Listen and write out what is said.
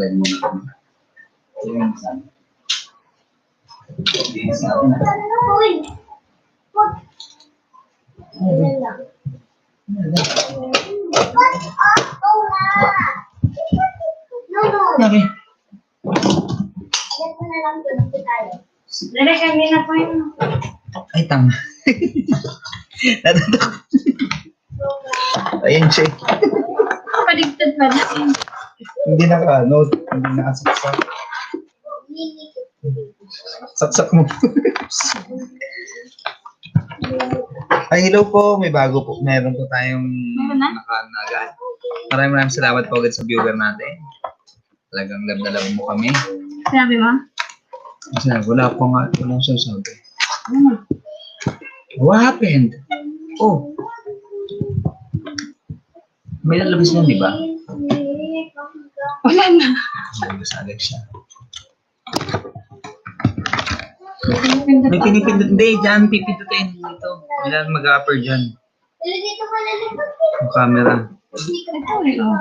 Tanggalin mo na. Yung isa. Yung isa akin na. Po yun. Ay, tama. Natatakot. Ayan siya. Paligtad pa na. Hindi naka, no, hindi nakasaksak. Saksak mo. Ay, hello po. May bago po. Meron po tayong Meron na? Maraming maraming salamat po agad sa viewer natin. Talagang love na love mo kami. Sinabi mo? Kasi wala po nga, wala siya sabi. Ano? What happened? Oh. May lalabas niyan, di ba? Wala na. Agad siya. May pinipindot. Hindi, dyan, pipindutin dito. Kailangan mag-upper dyan. Dito ka na lang. Yung camera. Ito eh, oh.